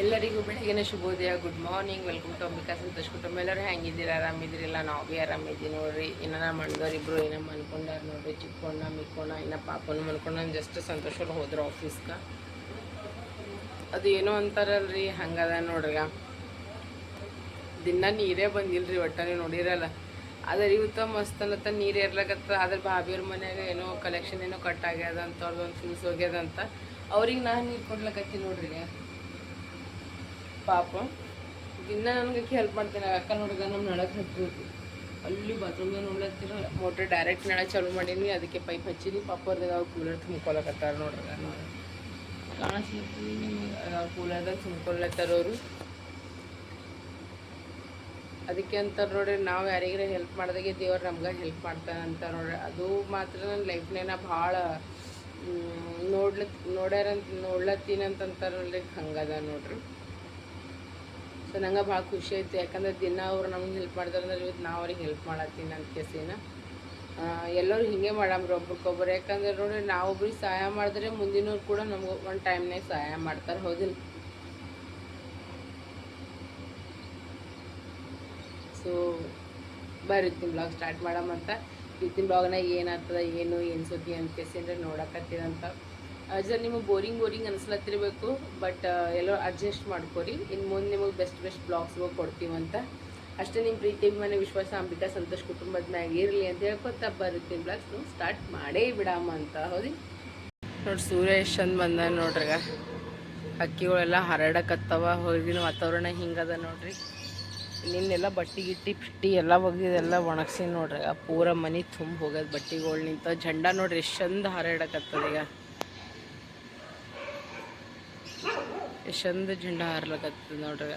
ಎಲ್ಲರಿಗೂ ಬೆಳಗಿನ ಶುಭೋದಯ. Good morning welcome to Ambika Santosh ಕುಟುಂಬ ಎಲ್ಲರೂ ಹೆಂಗಿದ್ದೀರ? ಆರಾಮಿದ್ದೀರಿಲ್ಲ? ನಾವು ಭೀ ಆರಾಮಿದ್ದೀವಿ ನೋಡ್ರಿ. ಇನ್ನು ನಮ್ಮ ಅಣ್ಣದವ್ರು ಇಬ್ಬರು ಏನಮ್ಮ ಅನ್ಕೊಂಡಾರ ನೋಡ್ರಿ. ಚಿಕ್ಕೋಣ, ಮಿಕ್ಕೋಣ, ಇನ್ನು ಪಾಪನ ಮನ್ಕೊಂಡ ಜಸ್ಟ್ ಸಂತೋಷವ್ರು ಹೋದ್ರು ಆಫೀಸ್ಗೆ ಅದು ಏನೋ ಅಂತಾರಲ್ರಿ. ಹಂಗದ ನೋಡ್ರಿ ದಿನ ನೀರೇ ಬಂದಿಲ್ರಿ ಒಟ್ಟ ನೀವು ನೋಡಿರಲ್ಲ. ಅದರ ಇವತ್ತ ಮಸ್ತ್ ಅನ್ನತ್ತ ನೀರು ಇರ್ಲಕತ್ತ. ಅದ್ರ ಭಾಬಿಯವ್ರ ಮನ್ಯಾಗ ಏನೋ ಕಲೆಕ್ಷನ್ ಏನೋ ಕಟ್ ಆಗ್ಯದ ಅಂತ ಅವ್ರದ್ದೊಂದು ಫ್ಯೂಸ್ ಹೋಗ್ಯದಂತ ಅವ್ರಿಗೆ ನಾನು ನೀರು ಕೊಡ್ಲಕತ್ತೀನಿ ನೋಡ್ರಿ ಪಾಪ. ಇನ್ನ ನನಗೆ ಹೆಲ್ಪ್ ಮಾಡ್ತೀನಿ ಅಕ್ಕ ನೋಡಿದ ನಮ್ಮ ನಳಕ್ಕೆ ಹತ್ತಿರೋದು ಅಲ್ಲಿ ಬಾತ್ರೂಮ್ದಾಗ ನೋಡ್ಲತ್ತಿರ ಮೋಟ್ರ್ ಡೈರೆಕ್ಟ್ ನಳ ಚಾಲು ಮಾಡೀನಿ. ಅದಕ್ಕೆ ಪೈಪ್ ಹಚ್ಚೀನಿ. ಪಾಪ ಅವ್ರದಾಗ ಅವ್ರು ಕೂಲರ್ ತುಂಬ್ಕೊಳಕತ್ತಾರ ನೋಡ್ರಿ ಕಾಣಿಸ್ಲತ್ತೀನಿ ನಿಮಗೆ ಕೂಲರ್ದಾಗ ತುಂಬ್ಕೊಳತ್ತಾರ ಅವರು. ಅದಕ್ಕೆ ಅಂತಾರೆ ನೋಡ್ರಿ, ನಾವು ಯಾರಿಗಾರ ಹೆಲ್ಪ್ ಮಾಡಿದಾಗೆ ದೇವ್ರು ನಮ್ಗೆ ಹೆಲ್ಪ್ ಮಾಡ್ತಾನೆ ಅಂತ ನೋಡ್ರಿ. ಅದು ಮಾತ್ರ ನನ್ನ ಲೈಫ್ನೇನ ಭಾಳ ನೋಡ್ಲತ್ ನೋಡ್ಯಾರಂತ ನೋಡ್ಲತ್ತೀನಿ ಅಂತ ಅಂತಾರಲ್ರಿ ಹಂಗದ ನೋಡ್ರಿ. ಸೊ ನಂಗೆ ಭಾಳ ಖುಷಿ ಐತಿ ಯಾಕಂದ್ರೆ ದಿನ ಅವ್ರು ನಮ್ಗೆ ಹೆಲ್ಪ್ ಮಾಡಿದ್ರೆ ಇವತ್ತು ನಾವು ಅವ್ರಿಗೆ ಹೆಲ್ಪ್ ಮಾಡತ್ತೀನಿ ನನ್ನ ಕೇಸಿನ. ಎಲ್ಲರೂ ಹಿಂಗೆ ಮಾಡಮ್ರಿ ಒಬ್ರಿಗೊಬ್ರು. ಯಾಕಂದ್ರೆ ನೋಡಿ ನಾವು ಒಬ್ರಿಗೆ ಸಹಾಯ ಮಾಡಿದ್ರೆ ಮುಂದಿನವ್ರು ಕೂಡ ನಮ್ಗೆ ಒಂದು ಟೈಮ್ನಾಗ ಸಹಾಯ ಮಾಡ್ತಾರೆ, ಹೌದಿಲ್ಲ? ಸೊ ಬರ್ರಿ ತಿನ್ ಬ್ಲಾಗ್ ಸ್ಟಾರ್ಟ್ ಮಾಡಮಂತ ಇತ್ತಿನ ಬ್ಲಾಗ್ನಾಗ ಏನಾಗ್ತದ ಏನು ಏನು ಸುದ್ದಿ ಅಂತ ಕೇಸಿಂದ್ರೆ ನೋಡಕತ್ತೀರಂತ ಜರ್ ನಿಮಗೆ ಬೋರಿಂಗ್ ಬೋರಿಂಗ್ ಅನ್ಸ್ಲತ್ತಿರಬೇಕು ಬಟ್ ಎಲ್ಲೋ ಅಡ್ಜಸ್ಟ್ ಮಾಡ್ಕೊರಿ. ಇನ್ನು ಮುಂದೆ ನಿಮಗೆ ಬೆಸ್ಟ್ ಬೆಸ್ಟ್ ಬ್ಲಾಗ್ಸ್ಗಳು ಕೊಡ್ತೀವಂತ. ಅಷ್ಟೇ ನಿಮ್ಮ ಪ್ರೀತಿ ಮನೆ ವಿಶ್ವಾಸ, ಅಂಬಿಕಾ, ಸಂತೋಷ್ ಕುಟುಂಬದ ಮ್ಯಾಗ ಇರಲಿ ಅಂತ ಹೇಳ್ಕೊತ ಬರುತ್ತೆ ಬ್ಲಾಗ್ಸ್ ಸ್ಟಾರ್ಟ್ ಮಾಡೇ ಬಿಡಮ್ಮ ಅಂತ. ಹೌದಿ ನೋಡಿ ಸೂರ್ಯ ಎಷ್ಟು ಚಂದ ಬಂದ ನೋಡ್ರಿಗ. ಹಕ್ಕಿಗಳೆಲ್ಲ ಹರಡಕತ್ತವ. ಹೊರಗಿನ ವಾತಾವರಣ ಹಿಂಗದ ನೋಡ್ರಿ. ನಿನ್ನೆಲ್ಲ ಬಟ್ಟೆ ಗಿಟ್ಟಿ, ಪಿಟ್ಟಿ ಎಲ್ಲ ಒಗ್ದಿದೆಲ್ಲ ಒಣಗಿಸಿ ನೋಡ್ರಿ ಪೂರ ಮನೆ ತುಂಬ ಹೋಗೋದು ಬಟ್ಟೆಗಳು ನಿಂತ. ಜಂಡ ನೋಡ್ರಿ ಎಷ್ಟು ಚಂದ ಹಾರಾಡಕತ್ತದ ಈಗ. ಎಷ್ಟು ಚಂದ ಜಂಡ ಹಾರ್ಲಕತ್ತದ ನೋಡ್ರಿ.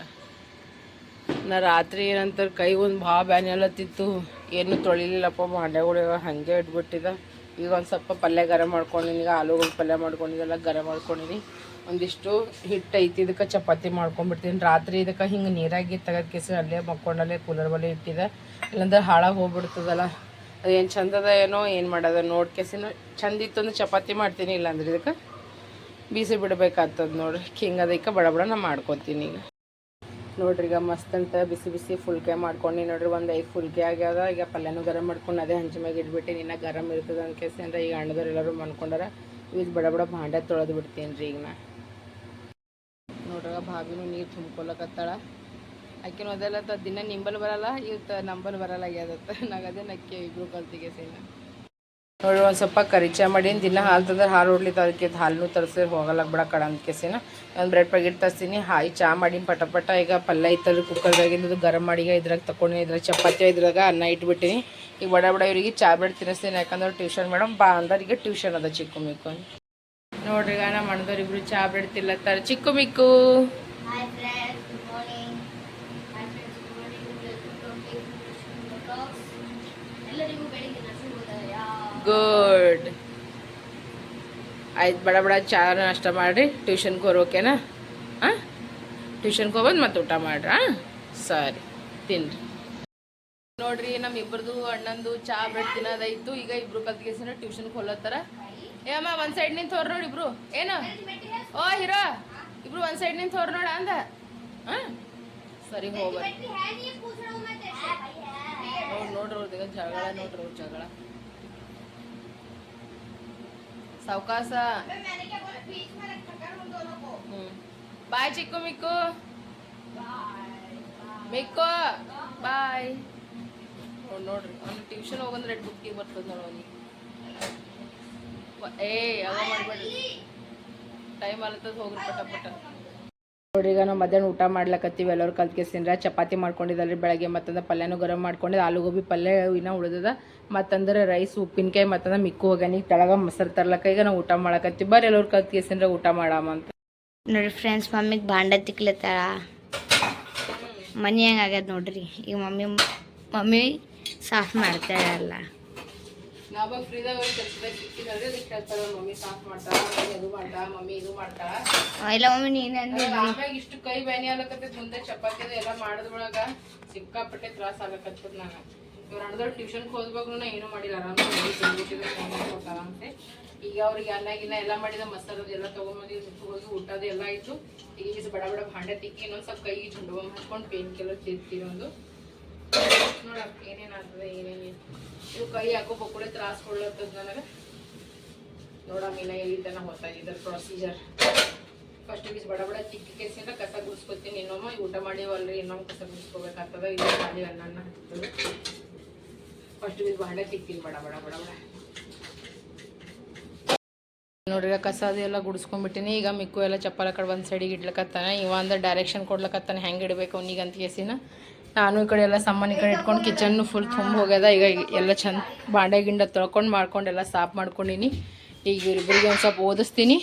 ನಾ ರಾತ್ರಿ ಏನಂತಾರೆ ಕೈ ಒಂದು ಭಾಳ ಬ್ಯಾನೆ ಅಲ್ಲತ್ತಿತ್ತು ಏನು ತೊಳಿಲಿಲ್ಲಪ್ಪ, ಮಾಂಡ್ಯಗಳು ಹಾಗೆ ಇಟ್ಬಿಟ್ಟಿದ. ಈಗ ಒಂದು ಸ್ವಲ್ಪ ಪಲ್ಯ ಗರಂ ಮಾಡ್ಕೊಂಡಿನಿ, ಈಗ ಆಲೂಗಳು ಪಲ್ಯ ಮಾಡ್ಕೊಂಡಿದ್ದೆಲ್ಲ ಗರಂ ಮಾಡ್ಕೊಂಡಿನಿ. ಒಂದಿಷ್ಟು ಹಿಟ್ಟು ಐತಿ, ಇದಕ್ಕೆ ಚಪಾತಿ ಮಾಡ್ಕೊಂಡ್ಬಿಡ್ತೀನಿ. ರಾತ್ರಿ ಇದಕ್ಕೆ ಹಿಂಗೆ ನೀರಾಗಿ ತೆಗೆದು ಕೇಸರಿ ಅಲ್ಲೇ ಮಕ್ಕೊಂಡಲ್ಲೇ ಕೂಲರ್ ಬಲ್ಲಿ ಇಟ್ಟಿದೆ. ಇಲ್ಲಾಂದ್ರೆ ಹಾಳಾಗಿ ಹೋಗ್ಬಿಡ್ತದಲ್ಲ. ಅದೇನು ಚಂದದ ಏನೋ, ಏನು ಮಾಡೋದ ನೋಡಿ ಕೇಸಿನ. ಚಂದ ಇತ್ತು ಅಂದ್ರೆ ಚಪಾತಿ ಮಾಡ್ತೀನಿ, ಇಲ್ಲಾಂದ್ರೆ ಇದಕ್ಕೆ ಬೀಸಿ ಬಿಡ್ಬೇಕಾಗ್ತದ ನೋಡ್ರಿ. ಹಿಂಗೆ ಅದಕ್ಕೆ ಬಡ ಬಡ ನಾ ಮಾಡ್ಕೊತೀನಿ ಈಗ. ನೋಡ್ರಿ ಈಗ ಮಸ್ತ್ ಅಂತ ಬಿಸಿ ಬಿಸಿ ಫುಲ್ಕೆ ಮಾಡ್ಕೊಂಡು ನೋಡ್ರಿ. ಒಂದು ಐದು ಫುಲ್ಕೆ ಆಗ್ಯದ. ಈಗ ಪಲ್ಯನೂ ಗರಂ ಮಾಡ್ಕೊಂಡು ಅದೇ ಹಂಚಿ ಮ್ಯಾಗ ಇಟ್ಬಿಟ್ಟು ಇನ್ನ ಗರಂ ಇರ್ತದೆ ಅಂತ ಕೇಸಿ ಅಂದ್ರೆ ಈಗ ಅಣ್ಣದವ್ರು ಎಲ್ಲರೂ ಮಾಡ್ಕೊಂಡಾರ ಇದು ಬಡ ಬಡ ಭಾಂಡೆ ತೊಳೆದು ಬಿಡ್ತೀನಿ ರೀ ಈಗ ನಾ. ನೋಡ್ರಿ ಭಾವಿನೂ ನೀರು ತುಂಬ್ಕೊಳಕತ್ತಾಳ ಆಕಿನೂ ಅದೆಲ್ಲ ದಿನ ನಿಂಬಲ್ ಬರಲ್ಲ ಇವತ್ತು ನಂಬಲ್ ಬರಲ್ಲ ಆಗ್ಯದತ್ತ ನಾಗದೇ ನಕ್ಕಿ ಇಬ್ರು ಕಲ್ತಿಗೆ ಸೇನ ನೋಡಿ ಒಂದು ಸ್ವಲ್ಪ ಕರಿಚಾ ಮಾಡೀನಿ ದಿನ ಹಾಲು ತಂದ್ರೆ ಹಾಲು ಹೊಡ್ಲಿತ್ತು ಅದಕ್ಕೆ ಹಾಲು ತರಿಸಿ ಹೋಗಲ್ಲ ಬಿಡ ಕಡ ಒಂದು ಬ್ರೆಡ್ ಪ್ಯಾಕೆಟ್ ತರಿಸ್ತೀನಿ, ಹಾಯಿ ಚಾ ಮಾಡೀನಿ ಪಟ ಪಟ ಈಗ ಪಲ್ಯ ಇತ್ತಲ್ಲ ಕುಕ್ಕರ್ದಾಗಿದ್ದು ಗರಂ ಮಾಡಿ ಇದ್ರಾಗ ತಗೊಂಡಿನಿ ಇದ್ರಾಗ ಚಪಾತಿ ಇದ್ರಾಗ ಅನ್ನ ಇಟ್ಬಿಟ್ಟಿನಿ. ಈಗ ಬಡ ಬಡ ಇವರಿಗೆ ಚಾ ಬ್ರೆಡ್ ತಿನ್ನಿಸ್ತೀನಿ, ಯಾಕಂದ್ರೆ ಟ್ಯೂಷನ್ ಮೇಡಮ್ ಬಾ ಅಂದರಿಗೆ ಟ್ಯೂಷನ್ ಅದ ಚಿಕ್ಕು ಮಿಕ್ಕು ನೋಡ್ರಿ ನಮ್ಮ ಅಣ್ಣದವ್ರಿಬ್ರು ಚಾ ಬ್ರೆಡ್ ತಿಲ್ಲತ್ತಾರೆ ಚಿಕ್ಕು ಮಿಕ್ಕು. ಗುಡ್. ಆಯ್ತು ಬಡ ಬಡ ಚಾ ನಾಷ್ಟ ಮಾಡಿರಿ ಟ್ಯೂಷನ್ಗೆ ಹೋರೋಕೆನಾ ಹಾಂ ಟ್ಯೂಷನ್ಗೆ ಹೋಗೋದು ಮತ್ತೆ ಊಟ ಮಾಡ್ರಿ? ಹಾಂ ಸರಿ, ತಿನ್ರಿ. ನೋಡ್ರಿ ನಮ್ಮ ಇಬ್ಬರದು ಅಣ್ಣಂದು ಚಾ ಬ್ರೆಡ್ ತಿನ್ನೋದಾಯ್ತು ಈಗ ಇಬ್ರು ಕಲ್ತ್ಗೆಸಿನ ಟ್ಯೂಷನ್ಗೆ ಹೋಲತ್ತಾರ. ಏ ಅಮ್ಮ, ಒಂದು ಸೈಡ್ ನಿಂತು ಹೊರ ನೋಡಿ ಇಬ್ರು. ಏನು? ಓ, ಹೀರೋ, ಇಬ್ರು ಒಂದು ಸೈಡ್ ನಿಂತು ಹೊರ ನೋಡ ಅಂದ. ಹಾಂ ಸರಿ ನೋಡ್, ನೋಡ್ರಿ ಈಗ ಜಗಳ, ನೋಡ್ರಿ ಜಗಳ. ಸಾವಕಾಸ. ಬಾಯ್ ಚಿಕ್ಕು ಮಿಕ್ಕು. ಮಿಕ್ಕು. ಬಾಯ್ ನೋಡಿ ನೋಡ್ರಿ ಅವ್ನು ಟ್ಯೂಷನ್ ಹೋಗಂದ್ರೆ ರೆಡ್ ಬುಕ್ಕಿಗೆ ಬರ್ತದೆ ನೋಡು ಅವ್ನಿಗೆ. ಏ ಯಾವ ಮಾಡ್ಬೇಡ್ರಿ ಟೈಮ್ ಅಲ್ಲತ್ತದ ಹೋಗ್ರಿ ಪಟ ಪಟ. ನೋಡ್ರಿ ಈಗ ನಾವು ಮಧ್ಯಾಹ್ನ ಊಟ ಮಾಡ್ಲಕತ್ತೀವಿ, ಎಲ್ಲರೂ ಕಲ್ತ್ಕೆಸಿಂದ್ರ ಚಪಾತಿ ಮಾಡ್ಕೊಂಡಿದ್ದಲ್ರಿ ಬೆಳಗ್ಗೆ ಮತ್ತಂದ್ರೆ ಪಲ್ಯನೂ ಗರಂ ಮಾಡ್ಕೊಂಡಿದ್ದು ಆಲೂಗೋಬಿ ಪಲ್ಯ ಇನ್ನೂ ಉಳಿದದ. ಮತ್ತಂದ್ರೆ ರೈಸ್, ಉಪ್ಪಿನಕಾಯಿ ಮತ್ತಂದ್ರೆ ಮಿಕ್ಕು ಹೋಗ್ಯಾನಿ. ತಳಗ ಮೊಸರು ತರ್ಲಕ್ಕ ಈಗ ನಾವು ಊಟ ಮಾಡಕತ್ತೀವಿ. ಬರ್ರಿ ಎಲ್ಲರೂ ಕಲ್ತ್ಕೆಸಿನ್ರ ಊಟ ಮಾಡಾಮ ಅಂತ. ನೋಡ್ರಿ ಫ್ರೆಂಡ್ಸ್ ಮಮ್ಮಿಗೆ ಬಾಂಡ ತಿಕ್ಲತ್ತಾಳ. ಮನೆ ಹೆಂಗೆ ಆಗ್ಯದ ನೋಡ್ರಿ. ಈಗ ಮಮ್ಮಿ ಮಮ್ಮಿ ಸಾಫ್ ಮಾಡ್ತಾಳೆ ಅಲ್ಲ ನಾವಾಗ ಫ್ರೀದಾಗ ಕೆಲ್ಸದಾಗ ಸಿಕ್ಕಿದ್ರೆ ಅದಕ್ಕೆ ಹೇಳ್ತಾರ ಮಮ್ಮಿ ಸಾಫ್ ಮಾಡ್ತಾಳ ಮಮ್ಮಿ ಅದು ಮಾಡ್ತಾಳ ಮಮ್ಮಿ ಇದು ಮಾಡ್ತಾಳ ಇಲ್ಲ ಮಮ್ಮಿ ನೀನಂದ್ರೆ ಆಮ್ಯಾಗ ಇಷ್ಟು ಕೈ ಬ್ಯಾನಿ ಆಗ್ಲಕತ್ತೈತಿ ಮುಂದೆ ಚಪಾತಿ ಎಲ್ಲ ಮಾಡೋದ್ರೊಳಗ ಸಿಕ್ಕಾಪಟ್ಟೆ ತ್ರಾಸ ಆಗ್ಲಕತ್ತದ ನಾನು. ಇವ್ರ ಅಣ್ಣದವ್ರು ಟ್ಯೂಷನ್ಗೆ ಹೋದ್ವಾಗ ನಾ ಏನೂ ಮಾಡಿಲ್ಲ ಆರಾಮ್ ಆರಾಮ್ಸೆ ಈಗ ಅವ್ರಿಗೆ ಅನ್ನ ಗಿನ್ನ ಎಲ್ಲ ಮಾಡಿದ ಮಸಾಲದ ಎಲ್ಲ ತೊಗೊಂಬಂದು ಹೋಗಿ ಊಟದ ಎಲ್ಲ ಆಯ್ತು. ಈಗ ಬಡ ಬಡ ಭಾಂಡೆ ತಿಕ್ಕಿ ಇನ್ನೊಂದು ಸ್ವಲ್ಪ ಕೈಗೆ ಜುಂಡು ಹಚ್ಕೊಂಡು ಪೇನ್ ಕಿಲ್ಲರ್ ತಿರ್ತೀವಿ ಒಂದು. ನೋಡಪ್ಪ ಏನೇನಾಗ್ತದೆ ಏನೇನು ಇದು ಕೈ ಹಾಕೋ ಬಕ್ಕುಳೆ ತ್ರಾಸ ಕೊಡ್ಲತ್ತದ ನನಗೆ. ನೋಡಮ್ಮ ಇನ್ನ ಎಲ್ಲಿ ತನಕ ಹೋಗ್ತಾ ಇದರ ಪ್ರೊಸೀಜರ್ ಫಸ್ಟ್ ಈಗ ಬಡ ಬಡ ತಿಕ್ಕಿ ಕೇಸಿಂದ ಕಸ ಗುಡಿಸ್ಕೊತೀನಿ. ಇನ್ನೊಮ್ಮೆ ಊಟ ಮಾಡಿವಲ್ರಿ ಇನ್ನೊಮ್ಮೆ ಕಸ ಗುಡಿಸ್ಕೋಬೇಕಾಗ್ತದ. ಇದು ಖಾಲಿ ಅನ್ನ ಹತ್ತದ. ಫಸ್ಟ್ ಇದು ಭಾಂಡೆ ತಿಕ್ತೀನಿ ಬಡ ಬಡ ಬಡ ಬಡ. ನೋಡ್ರಿ ಕಸ ಅದೆಲ್ಲ ಎಲ್ಲ ಗುಡಿಸ್ಕೊಂಡ್ಬಿಟ್ಟಿನಿ. ಈಗ ಮಿಕ್ಕು ಎಲ್ಲ ಚಪ್ಪಲ ಕಡೆ ಒಂದು ಸೈಡಿಗೆ ಇಡ್ಲಕತ್ತಾನೆ. ಇವ ಅಂದ್ರೆ ಡೈರೆಕ್ಷನ್ ಕೊಡ್ಲಕತ್ತಾನೆ. ಹೆಂಗೆ ಇಡಬೇಕು ಅವ್ನಿಗೆ ಅಂತ ಕೇಸಿನ. ನಾನು ಈ ಕಡೆ ಎಲ್ಲ ಸಾಮಾನು ಈ ಕಡೆ ಇಟ್ಕೊಂಡು ಕಿಚನ್ನು ಫುಲ್ ತುಂಬ ಹೋಗ್ಯದ. ಈಗ ಎಲ್ಲ ಚಂದ ಬಾಂಡೆ ಗಿಂಡ ತೊಳ್ಕೊಂಡು ಮಾಡ್ಕೊಂಡು ಎಲ್ಲ ಸಾಫ್ ಮಾಡ್ಕೊಂಡಿನಿ. ಈಗ ಇವ್ರಿಬ್ರಿಗೆ ಒಂದು ಸ್ವಲ್ಪ ಓದಿಸ್ತೀನಿ.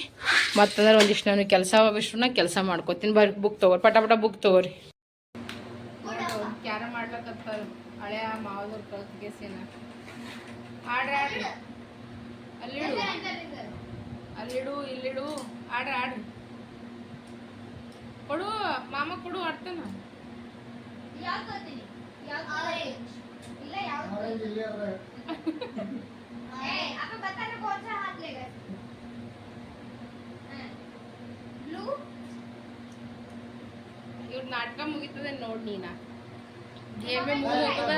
ಮತ್ತಂದ್ರೆ ಒಂದಿಷ್ಟು ನಾನು ಕೆಲಸ ಅವಿಷ್ಟು ಕೆಲಸ ಮಾಡ್ಕೊತೀನಿ. ಬರ್ ಬುಕ್ ತೊಗೊರಿ. ಪಟ ಪಟ ಬುಕ್ ತೊಗೊರಿ. ಕ್ಯಾರ ಹಳೆಯ ಆಡ್ರಿ ಅಲ್ಲಿಡು. ಇಲ್ಲಿಡು. ಕೊಡು, ಮಾಮ ಕೊಡು ಆಡ್ತಾನ ಇವ್ರ ನಾಟಕ ಮುಗಿತದೆ ನೋಡ್ ನೀನ ಗೇಮೆ ಮುಗಿದ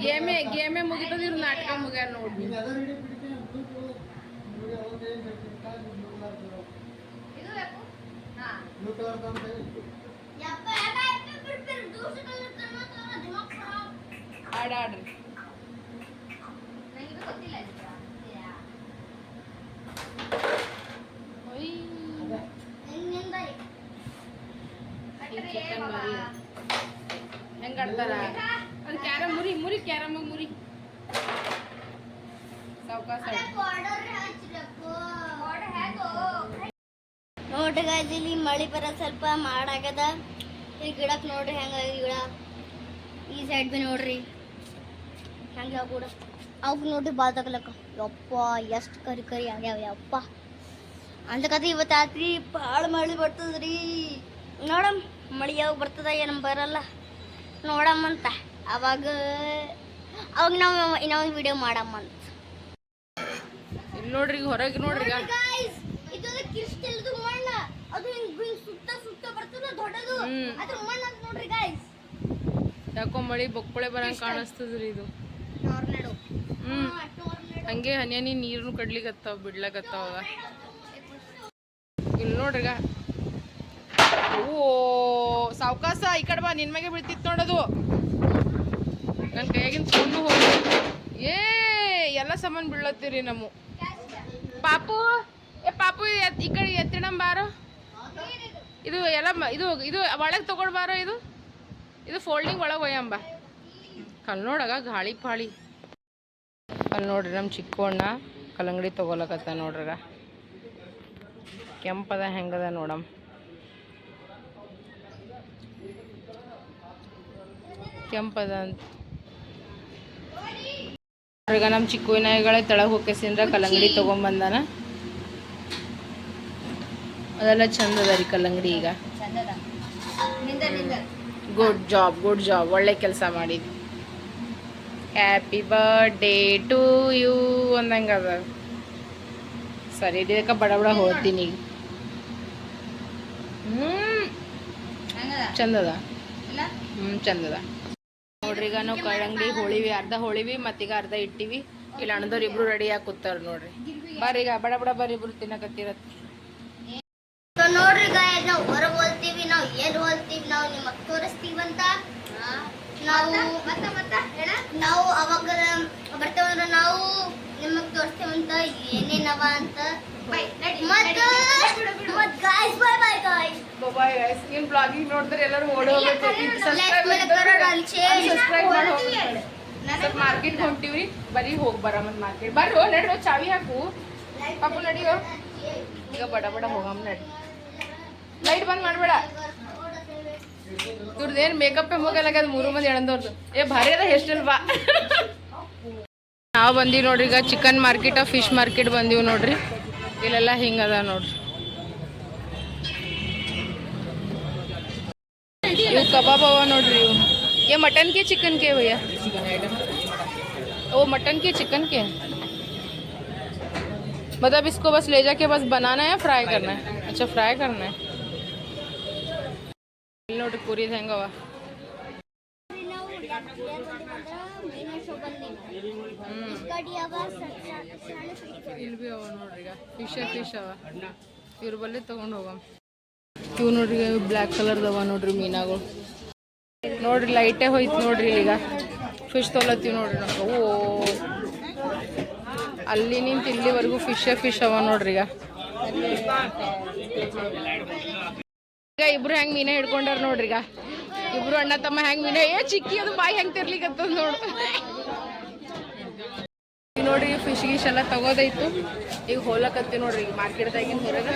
ಗೇಮೆ ಗೇಮೆ ಮುಗಿತದ ಇವ್ರ ನಾಟಕ ಮುಗ್ಯಾರ ನೋಡ್ ನೀ ಆಡ ಆಡ್ರಿ ಒಯ್. ಚಿಕನ್ ಮರಿ ಹೆಂಗ್ ಆಡ್ತಾರ ಅದು ಕ್ಯಾರಮ್ ಮುರಿ ಮುರಿ ಕ್ಯಾರಮ್ ಮುರಿ ಸಾವ್ಕಾಸ ನೋಡ್ರಿ guys, ಇಲ್ಲಿ ಮಳಿ ಬರ ಸ್ವಲ್ಪ ಮಾಡಾಗದ ಈ ಗಿಡಕ್ ನೋಡ್ರಿ ಹೆಂಗ ಗಿಡ? ಈ ಸೈಡ್ ಬಿ ನೋಡ್ರಿ. ಹೆಂಗ ಕೂಡ? ಅವಾಗ ನೋಡ್ರಿ ಬಾಲ್ ತಗಲಕ್ಕ ಯಪ್ಪ ಎಷ್ಟು ಕರಿ ಕರಿ ಆಗ್ಯಾವ ಯಪ್ಪ. ಕತೆ ಇವತ್ತು ಆತ್ರಿ ಭಾಳ ಮಳಿ ಬರ್ತದ್ರಿ. ನೋಡಮ್ ಮಳಿ ಯಾವಾಗ ಬರ್ತದ ಏನು ಬರಲ್ಲ. ನೋಡಮ್ಮಂತ ಅವಾಗ ಅವಾಗ ನಾವು ಇನ್ನೊಂದು ವಿಡಿಯೋ ಮಾಡಮ್ಮಂತ ಇಲ್ಲಿ ನೋಡ್ರಿ ಹೊರಗೆ ನೋಡ್ರಿ ಇದು ಅದು ಹಿಂಗ್ ಹಿಂಗ್ ಸುತ್ತ ಸುತ್ತ ಬರ್ತದ ದೊಡ್ಡದು. ಹ್ಮ್. ಅದ್ರ ಮಣ್ಣ ಅಂತ ನೋಡ್ರಿ ಗೈಸ್ ಯಾಕೋ ಮಳಿ ಬೊಕ್ಕಳೆ ಬರಂಗ್ ಕಾಣಿಸ್ತದ್ರಿ ಇದು. ಟೋರ್ನೆಡೋ ಹ್ಮ್. ಹಂಗೆ ಹನಿ ಹನಿ ನೀರ್ನು ಕಡ್ಲಿಕತ್ತಾವ ಬಿಡ್ಲಕತ್ತಾವ ಇಲ್ಲಿ ನೋಡ್ರಿಗ ಓ ಸಾವ್ಕಾಸ ಈ ಕಡೆ ಬಾ ನಿನ್ ಮ್ಯಾಗೆ ಬೀಳ್ತಿತ್ತು ನೋಡೋದು. ನನ್ನ ಕೈಯಾಗಿನ ಫೋನು ಹೋಗಿ. ಏ ಎಲ್ಲ ಸಾಮಾನು ಬೀಳತ್ತೀರಿ ನಮ್ಮ. ಪಾಪು ಏ ಪಾಪು ಈ ಕಡೆ ಬಾರೋ. ಇದು ಎಲ್ಲ ಇದು ಇದು ಒಳಗೆ ತಗೊಳ್ಬಾರೋ ಇದು? ಇದು ಫೋಲ್ಡಿಂಗ್ ಒಳಗೆ ಒಯ್ಯಂಬ. ಕಲ್ ನೋಡಾಗ ಗಾಳಿ ಪಾಳಿ. ಅಲ್ಲಿ ನೋಡ್ರಿ ನಮ್ಮ ಚಿಕ್ಕ ಅಣ್ಣ ಕಲ್ಲಂಗಡಿ ತೊಗೊಲಕತ್ತ ನೋಡ್ರಗ. ಕೆಂಪದ ಹೆಂಗದ ನೋಡಮ್. ಕೆಂಪದ ಅಂತ. ನಮ್ಮ ಚಿಕ್ಕ ನಾಯಿಗಳೇ ತೆಳಗೆ ಕಲ್ಲಂಗಡಿ ತೊಗೊಂಬಂದಾನ. ಅದೆಲ್ಲ ಚಂದ ಅದ ರೀ ಕಲ್ಲಂಗಡಿ ಈಗ. ಗುಡ್ ಜಾಬ್ ಗುಡ್ ಜಾಬ್ ಒಳ್ಳೆ ಕೆಲಸ ಮಾಡಿದ್ವಿ ಹ್ಯಾಪಿ ಬರ್ಡೇ ಟು ಯು ಅಂದಂಗೆ ಅದ ಸರಿ ಇದಕ್ಕ ಬಡ ಬಡ ಹೋಗ್ತೀನಿ ಈಗ. ಹ್ಞೂ ಚಂದದ? ಹ್ಞೂ ಚಂದದ. ನೋಡ್ರಿ ಈಗ ನಾವು ಕಲ್ಲಂಗಡಿ ಹೋಳಿವಿ ಅರ್ಧ ಹೋಳಿವಿ ಮತ್ತೀಗ ಅರ್ಧ ಇಟ್ಟಿವಿ. ಇಲ್ಲ ಅಣ್ಣದವ್ರು ಇಬ್ರು ರೆಡಿ ಆಗಿ ಕೂತಾರ ನೋಡ್ರಿ. ಬರ್ರಿ ಈಗ ಬಡ ಬಡ ಬರ್ರಿ ಇಬ್ರು ತಿನ್ನಕತ್ತಿರತ್ ಸೊ ನೋಡ್ರಿ ಗಾಯ ನಾವು ಹೊರಗೆ ಹೋಗ್ತೀವಿ ನಾವು ಎಲ್ಲಿ ಹೋಗ್ತೀವಿ ನಾವು ನಿಮಗೆ ತೋರಿಸ್ತೀವಂತ ನಾವು ಮತ್ತೆ ನಾವು ಅವಾಗ ಬರ್ತೇವಂದ್ರೆ ನಾವು ನಿಮಗೆ ತೋರಿಸ್ತೇವಂತ ಏನೇನವ ಅಂತ. ಮತ್ತೆ ಮತ್ತೆ ನೀನು ಬ್ಲಾಗಿಂಗ್ ನೋಡಿದ್ರೆ ಎಲ್ಲರೂ ಓಡಿ ಹೋಗ್ಬೇಕು. ಸಬ್ಸ್ಕ್ರೈಬ್ ಮಾಡಿ ಮಾರ್ಕೆಟ್ ಹೊಂಟಿವ್ರಿ. ಬರೀ ಹೋಗಿ ಬರ ಮತ್ತೆ ಮಾರ್ಕೆಟ್ ಬರ್ರಿ ನಡ್ರಿ ಚಾವಿ ಹಾಕು. ಪಾಪು ನಡಿಯೋ. ಈಗ ಬಡ ಬಡ ಹೋಗಮ್ಮ ನಡಿ. ಲೈಟ್ ಬಂದ್ ಮಾಡಬೇಡ ಇವ್ರದ್ದು ಏನು ಮೇಕಪ್ ಹೋಗಲ್ಲಾಗ್ಯದ ಮೂರು ಮಂದಿ ಎಳಂದವ್ರದ್ದು ಏ ಭಾರಿ ಅದ ಹೆಸ್ಟಲ್ ಬಾ ನಾವು ಬಂದೀವಿ ನೋಡ್ರಿ ಈಗ ಚಿಕನ್ ಮಾರ್ಕೆಟ್ ಫಿಶ್ ಮಾರ್ಕೆಟ್ ಬಂದೀವಿ ನೋಡ್ರಿ ಇಲ್ಲೆಲ್ಲ ಹಿಂಗದ ನೋಡ್ರಿ ಇವು ಕಬಾಬ್ ಅವ ನೋಡ್ರಿ ಇವು ये मटन के चिकन के भैया वो मटन के चिकन के मतलब इसको बस ले जाके बस बनाना है फ्राई करना है अच्छा फ्राई करना है ಇಲ್ಲಿ ನೋಡ್ರಿ ಪೂರಿದ ಹೆಂಗವ. ಇಲ್ಲಿ ಭೀ ಅವ ನೋಡ್ರಿ ಈಗ. ಫಿಶ್ ಫಿಶ್ ಅವ. ಇವ್ರ ಬಲ್ಲಿ ತಗೊಂಡು ಹೋಗಮ್. ಇವು ನೋಡ್ರಿ ಬ್ಲ್ಯಾಕ್ ಕಲರ್ದವ ನೋಡ್ರಿ ಮೀನಾಗಳು. ನೋಡ್ರಿ ಲೈಟೇ ಹೋಯ್ತು ನೋಡ್ರಿ ಈಗ. ಫಿಶ್ ತೊಲತ್ತೀವಿ ನೋಡ್ರಿ ನಾವು ಓ. ಅಲ್ಲಿ ನಿಂತ ಇಲ್ಲಿವರೆಗೂ ಫಿಶ್ ಫಿಶ್ ಅವ ನೋಡ್ರಿ ಈಗ. ಈಗ ಇಬ್ರು ಹೆಂಗ್ ಮೀನ ಹಿಡ್ಕೊಂಡಾರ ನೋಡ್ರಿ ಈಗ. ಇಬ್ರು ಅಣ್ಣ ತಮ್ಮ ಹೆಂಗ್ ಮೀನ ಏ, ಚಿಕ್ಕಿ ಅದು ಬಾಯಿ ಹೆಂಗ್ ತಿರ್ಲಿಕತ್ತದ ನೋಡು. ಈಗ ನೋಡ್ರಿ ಫಿಶ್ ಗಿಶ್ ಎಲ್ಲ ತಗೋದೈತು. ಈಗ ಹೋಲಕತ್ತಿ ನೋಡ್ರಿ, ಈಗ ಮಾರ್ಕೆಟ್ದಾಗಿನ ಹೊರಗ.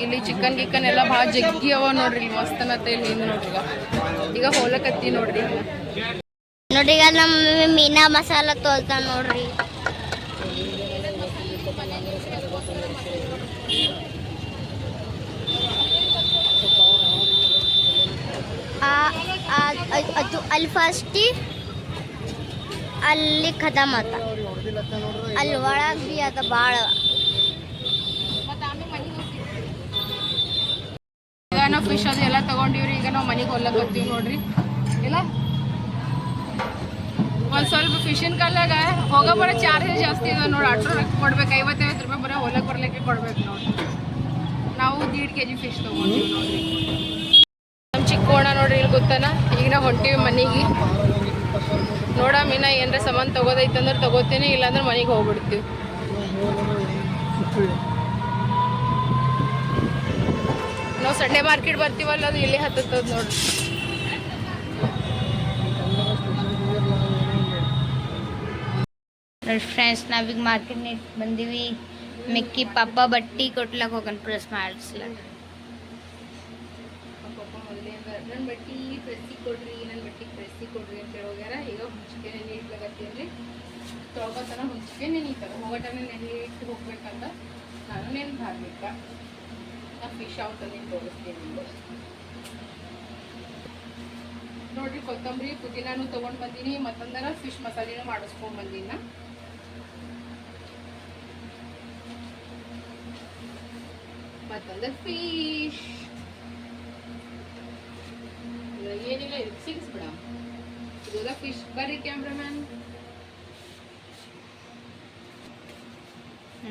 ಇಲ್ಲಿ ಚಿಕನ್ ಗಿಕನ್ ಎಲ್ಲ ಭಾಳ ಜಗ್ಗಿ ಅವ ನೋಡ್ರಿ, ಇಲ್ಲಿ ಮಸ್ತ್ ಅನ್ನತ್ತೆ ಇಲ್ಲಿ ನೋಡ್ರಿ ಈಗ. ಈಗ ಹೋಲಕತ್ತಿ ನೋಡ್ರಿ ನೋಡ್ರಿ, ಈಗ ನಮ್ಮ ಮೀನ ಮಸಾಲ ತೋಲ್ತಾನ ನೋಡ್ರಿ ಆ- ಆ- ಅ- ಅದು ಅಲ್ಲಿ ಫಸ್ಟಿ ಅಲ್ಲಿ ಖತಮ್ ಆತ ಅಲ್ಲಿ ಒಳಗೆ ಬಿ ಅದ ಭಾಳ ಈಗ ನಾವು ಫಿಶ್ ಅದು ಎಲ್ಲ ತಗೊಂಡಿವ್ರಿ, ಈಗ ನಾವು ಮನೆಗೆ ಹೊಲಕತ್ತೀವಿ ನೋಡ್ರಿ. ಇಲ್ಲ? ಒಂದ್ ಸ್ವಲ್ಪ ಫಿಶಿನ ಕಾಲಾಗ ಹೋಗೋ ಬರೋ ಚಾರ್ಜ್ ಜಾಸ್ತಿ ಇದೆ ನೋಡಿ ಆಟೋ ಕೊಡ್ಬೇಕು, ಐವತ್ತೈವತ್ತು ರೂಪಾಯಿ ಬರೋ ಹೊಲಕ್ಕೆ ಬರ್ಲಿಕ್ಕೆ ಕೊಡ್ಬೇಕು ನೋಡಿ. ನಾವು ದೀಡ್ ಕೆ ಜಿ ಫಿಶ್ ತಗೊಂಡಿವಿ ನೋಡ್ರಿ. ಚಿಕ್ಕೋಣ ನೋಡ್ರಿ, ಇಲ್ಲಿ ಗೊತ್ತಾನ? ಈಗ ನಾವು ಹೊಂಟಿವಿ ಮನೆಗೆ. ನೋಡಮ್ಮ ಇನ್ನ ಏನಾರ ಸಾಮಾನು ತಗೋದೈತಂದ್ರೆ ತಗೋತೀನಿ, ಇಲ್ಲಾಂದ್ರೆ ಮನೆಗೆ ಹೋಗ್ಬಿಡ್ತೀವಿ. ನಾವು ಸಂಡೇ ಮಾರ್ಕೆಟ್ ಬರ್ತೀವಲ್ಲ, ಅದು ಇಲ್ಲಿ ಹತ್ತದ ನೋಡ್ರಿ. ನೋಡಿ ಫ್ರೆಂಡ್ಸ್ ನಾವೀಗ ಮಾರ್ಕೆಟ್ ಬಂದೀವಿ. ಮಿಕ್ಕಿ ಪಾಪ ಬಟ್ಟಿ ಕೊಟ್ಲಕ್ಕೆ ಹೋಗೋಣ ಪ್ರೆಸ್ ಮಾಡಿಸ್ಲಕ್ಕ ನನ್ನ ಬಟ್ಟಿ ಪ್ರೆಸ್ಸಿಗೆ ಕೊಡ್ರಿ ನನ್ನ ಬಟ್ಟಿ ಪ್ರೆಸ್ಸಿಗೆ ಕೊಡ್ರಿ ಅಂತ ಹೇಳೋಗ್ಯಾರ. ಈಗ ಹುಂಚಿಕೆ ನೆನೆ ಇಟ್ಲಾಗತ್ತೀನಿ ತೊಳ್ಕೊತನ ಹುಂಚಿಕೆ ನೆನೀತಾರ ಹೋಗೋಟನ ನೆನೆ ಇಟ್ಟು ಹೋಗ್ಬೇಕಂತ ನಾನು ನೆನ್ ಹಾಕ್ಬೇಕ. ನಾ ಫಿಶ್ ಔಟ್ ಅಲ್ಲಿ ತೋರಿಸ್ತೀನಿ ನಿಮ್ಗೆ. ನೋಡ್ರಿ ಕೊತ್ತಂಬರಿ, ಪುದೀನಾನು ತಗೊಂಡ್ ಬಂದೀನಿ. ಮತ್ತೊಂದರ ಫಿಶ್ ಮಸಾಲೆನೂ ಮಾಡಿಸ್ಕೊಂಡ್ ಬಂದೀನಿ ನಾ. ಫಿಶ್ ಏನಿಲ್ಲ ಇದಕ್ಕೆ ಸಿಕ್ಸ್ ಬಿಡ. ಇದೆಲ್ಲ ಫಿಶ್ ಬರ್ರಿ ಕ್ಯಾಮ್ರಾಮ್ಯಾನ್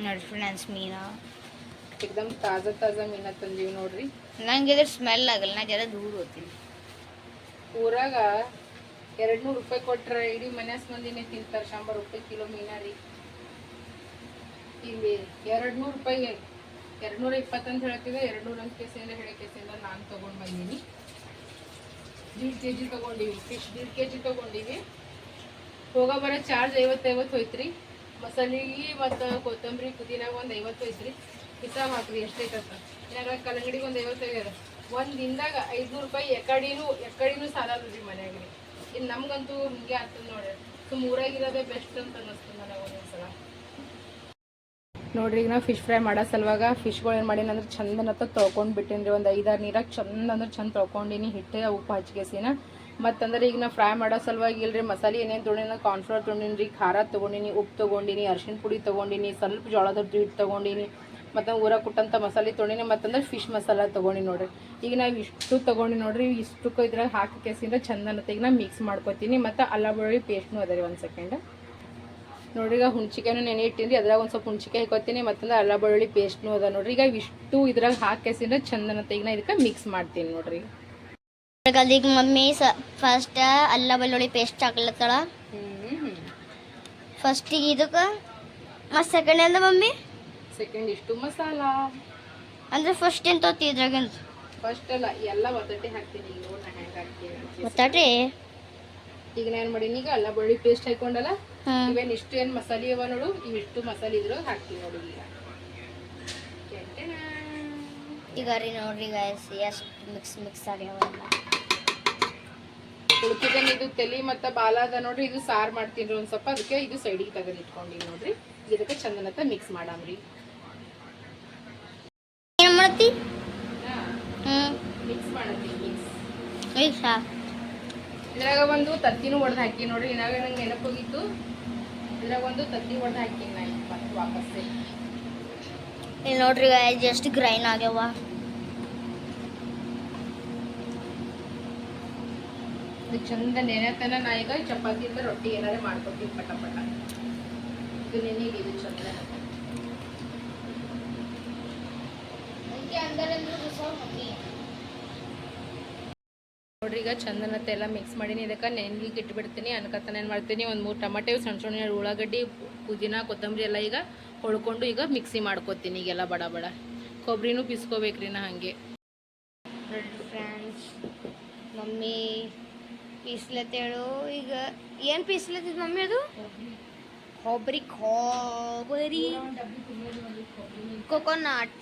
ನೋಡಿ ಫ್ರೆಂಡ್ಸ್ ಮೀನಾ. ಎಕ್ದಮ್ ತಾಜಾ ತಾಜಾ ಮೀನಾ ತಂದೀವಿ ನೋಡ್ರಿ. ನಂಗೆ ಇದ್ರ ಸ್ಮೆಲ್ ಆಗಲ್ಲ ನಾ ಜರ ದೂರ ಹೋಗ್ತೀನಿ. ಊರಾಗ ಎರಡು ನೂರು ರೂಪಾಯಿ ಕೊಟ್ರೆ ಇಡೀ ಮನ್ಯಾಸ್ ಮಂದಿನೇ ತಿಂತಾರೆ ಶಂಬರ್ ರೂಪಾಯಿ ಕಿಲೋ ಮೀನಾ ರೀ. ಇಲ್ಲಿ ಎರಡು ನೂರು ರೂಪಾಯಿ ಎರಡು ನೂರ ಇಪ್ಪತ್ತಂತ ಹೇಳ್ತಿದ್ದೆ ಎರಡು ನೂರ ಅಂತ ಕೇಸಿಂದ ಹೇಳಿ ಕೇಸಿಂದ ನಾನು ತಗೊಂಡ್ ಬಂದೀನಿ. ದೀಡ್ ಕೆ ಜಿ ತಗೊಂಡಿವಿ ಫಿಶ್ ದೀಡ್ ಕೆ ಜಿ ತಗೊಂಡಿವಿ. ಹೋಗ ಬರೋ ಚಾರ್ಜ್ ಐವತ್ತೈವತ್ತು ಹೋಯ್ತ್ರಿ. ಮಸಾಲೆಗೆ ಮತ್ತು ಕೊತ್ತಂಬರಿ ಪುದೀನಾಗ ಒಂದು ಐವತ್ತು ಹೋಯ್ತ್ರಿ. ಹಿಸಾಬ್ ಹಾಕ್ರಿ ಎಷ್ಟೈತಂತ ಏನಾರ ಕಲ್ಲಂಗಡಿಗೆ ಒಂದು ಐವತ್ತು ಹೋಗ್ಯಾರ. ಒಂದು ದಿನದಾಗ ಐದುನೂರು ರೂಪಾಯಿ ಎಕಡಿನೂ ಎಕಡಿನೂ ಸಾಲಲ್ಲ ರೀ ಮನ್ಯಾಗ ರೀ ಇನ್ನು ನಮಗಂತೂ ಹಿಂಗೆ ಆಗ್ತದೆ ನೋಡಿ ಸುಮ್ಮ ಊರಾಗಿರೋದೇ ಬೆಸ್ಟ್ ಅಂತ ಅನ್ನಿಸ್ತದೆ ನನಗೆ ಒಂದೊಂದ್ಸಲ. ನೋಡ್ರಿ, ಈಗ ನಾವು ಫಿಶ್ ಫ್ರೈ ಮಾಡೋ ಸಲುವಾಗ ಫಿಶ್ಗಳು ಏನು ಮಾಡೀನಿ ಅಂದ್ರೆ ಚಂದ ತೊಳ್ಕೊಂಡು ತೊಳ್ಕೊಂಡು ರೀ, ಒಂದು ಐದಾರು ನೀರಾಗ ಚಂದ ಅಂದ್ರೆ ಚಂದ ತೊಳ್ಕೊಂಡಿನಿ, ಹಿಟ್ಟೆ, ಉಪ್ಪು ಹಚ್ಕೇಸಿನ ಮತ್ತಂದ್ರೆ ಈಗ ನಾ ಫ್ರೈ ಮಾಡೋ ಸಲುವಾಗಿ ಇಲ್ರಿ, ಮಸಾಲೆ ಏನೇನು ತೊಗೊಂಡಿನ ಕಾರ್ನ್ಫ್ಲೋರ್ ತೊಗೊಂಡಿನಿ ರೀ, ಖಾರ ತೊಗೊಂಡಿನಿ, ಉಪ್ಪು ತೊಗೊಂಡಿನಿ ಅರ್ಶಿಣ ಪುಡಿ ತೊಗೊಂಡಿನಿ, ಸ್ವಲ್ಪ ಜೋಳದ ಹಿಟ್ಟು ತೊಗೊಂಡಿನಿ ಮತ್ತು ಊರ ಕೊಟ್ಟಂಥ ಮಸಾಲೆ ತೊಗೊಂಡಿನಿ, ಮತ್ತಂದ್ರೆ ಫಿಶ್ ಮಸಾಲ ತೊಗೊಂಡಿ ನೋಡ್ರಿ. ಈಗ ನಾವು ಇಷ್ಟು ತೊಗೊಂಡು ನೋಡ್ರಿ, ಇಷ್ಟಕ್ಕೂ ಇದ್ರಾಗ ಹಾಕಿ ಕೆಸಿಂದ ಚಂದ ಅನ್ನತ್ತೆ ಈಗ ನಾ ಮಿಕ್ಸ್ ಮಾಡ್ಕೊತೀನಿ, ಮತ್ತು ಅಲ್ಲ ಬೆಳ್ಳುಳ್ಳಿ ಪೇಸ್ಟ್ನೂ ಅದ ರೀ ಒಂದು ಸೆಕೆಂಡ್ ನೋಡ್ರಿ ಈಗ ಹುಣ್ಚಿಕಾಯಿನೂ ನೆನೆ ಇಟ್ಟಿನಿ ಅದ್ರಾಗ ಒಂದು ಸ್ವಲ್ಪ ಹುಣ್ಚಿಕಾಯಿ ಹಾಕೋತೀನಿ ಮತ್ತೊಂದು ಅಲ್ಲ ಬೆಳ್ಳುಳ್ಳಿ ಪೇಸ್ಟ್ನು ಅದ ನೋಡ್ರಿ. ಈಗ ಇಷ್ಟು ಇದ್ರಾಗ ಹಾಕಿಸಿದ್ರೆ ಚಂದನ ಚಂದ ಅನ್ನತ್ತೆ ಈಗ ನಾ ಇದಕ್ಕೆ ಮಿಕ್ಸ್ ಮಾಡ್ತೀನಿ ನೋಡ್ರಿ. ಈಗ ಮಮ್ಮಿ ಸ ಫಸ್ಟ್ ಅಲ್ಲ ಬೆಳ್ಳುಳ್ಳಿ ಪೇಸ್ಟ್ ಹಾಕ್ಲತ್ತಳ ಫಸ್ಟಿಗೆ ಇದಕ್ಕೆ ಮತ್ತು ಸೆಕೆಂಡ್ ಅಂದ ಮಮ್ಮಿ? ಸೆಕೆಂಡ್ ಇಷ್ಟು ಮಸಾಲ. ಅಂದ್ರೆ ಫಸ್ಟ್ ಏನು ತೋತಿ ಇದ್ರಾಗಿಂದ? ಫಸ್ಟ್ ಅಲ್ಲ ಎಲ್ಲ ಒತ್ತಟ್ಟೆ ಹಾಕ್ತೀನಿ. ಈಗ ಗೊತ್ತಾಟ್ರಿ ಈಗ ನಾನು ಏನು ಮಾಡೀನಿ ಈಗ ಅಲ್ಲ ಬೆಳ್ಳುಳ್ಳಿ ಪೇಸ್ಟ್ ಹಾಕೊಂಡಲ್ಲ? ಹ್ಞೂ ಇವೇನು ಇಷ್ಟು ಏನು ಮಸಾಲೆ ಅವ ನೋಡು ಇವಿಷ್ಟು ಮಸಾಲೆ ಇದ್ರು ಹಾಕ್ತೀವಿ ನೋಡು ಈಗ. ಈಗ ರೀ ನೋಡ್ರಿ ಗಾಯಸ್ ಎಷ್ಟು ಮಿಕ್ಸ್ ಮಿಕ್ಸ್ ಆಗ್ಯಾವ ಉಳ್ಕಿದನ್ ಇದು ತಲಿ ಮತ್ತ ಬಾಲ ಅದ ನೋಡ್ರಿ ಇದು ಸಾರು ಮಾಡ್ತೀನಿ ಒಂದ್ ಸ್ವಲ್ಪ. ಅದಕ್ಕೆ ಇದು ಸೈಡಿಗೆ ತೆಗೆದು ಇಟ್ಕೊಂಡಿ ನೋಡ್ರಿ. ಇದಕ್ಕೆ ಚಂದನತ್ತ ಮಿಕ್ಸ್ ಮಾಡಾಮ್ರಿ ಏನು ಮಾಡ್ತಿ? ಮಿಕ್ಸ್ ಮಾಡತ್ತೀನಿ ಮಿಕ್ಸ್ ಇದ್ರಾಗ ಒಂದು ತತ್ತಿನೂ ಒಡೆದು ಹಾಕಿ ನೋಡ್ರಿ ಇನ್ನಾಗ ನಂಗೆ ನೆನಪು ಹೋಗಿತ್ತು ಇದ್ರಾಗ ಒಂದು ತತ್ತಿ ಒಡೆದು ಹಾಕಿ ನಾ ಮತ್ತೆ ವಾಪಸ್ಸೆ ಇಲ್ಲಿ ನೋಡ್ರಿ ಜಸ್ಟ್ ಗ್ರೈನ್ ಆಗ್ಯಾವ. ಇದು ಚಂದ ನೆನೆತನ ನಾ ಈಗ ಚಪಾತಿಯಿಂದ ರೊಟ್ಟಿ ಏನಾರೇ ಮಾಡ್ಕೊತೀವಿ ಪಟ ಪಟ. ಇದು ನೆನೆಗೆ ಇದು ಚಂದ. ನೋಡ್ರಿ ಈಗ ಚಂದನತ್ತೆ ಎಲ್ಲ ಮಿಕ್ಸ್ ಮಾಡೀನಿ. ಇದಕ್ಕೆ ನೆನ್ಲಿಕ್ಕೆ ಇಟ್ಬಿಡ್ತೀನಿ ಅನ್ಕತನ ಏನು ಮಾಡ್ತೀನಿ ಒಂದು ಮೂರು ಟಮಾಟೆ ಸಣ್ಣ ಸಣ್ಣ ಉಳ್ಳಾಗಡ್ಡಿ ಪುದೀನ ಕೊತ್ತಂಬರಿ ಎಲ್ಲ ಈಗ ಹೊಳ್ಕೊಂಡು ಈಗ ಮಿಕ್ಸಿ ಮಾಡ್ಕೊತೀನಿ ಈಗೆಲ್ಲ ಬಡ ಬಡ. ಕೊಬ್ಬರಿನೂ ಪಿಸ್ಕೋಬೇಕ್ರಿ ನಾ ಹಾಗೆ. ಫ್ರೆಂಡ್ಸ್ ಮಮ್ಮಿ ಪೀಸ್ಲತ್ತೇಳು ಈಗ ಏನು ಪೀಸ್ಲತ್ತಿದ್ ಮಮ್ಮಿ ಅದು? ಕೊಬ್ಬರಿ. ಕೊಬ್ಬರಿ ಕೊಕೊನಟ್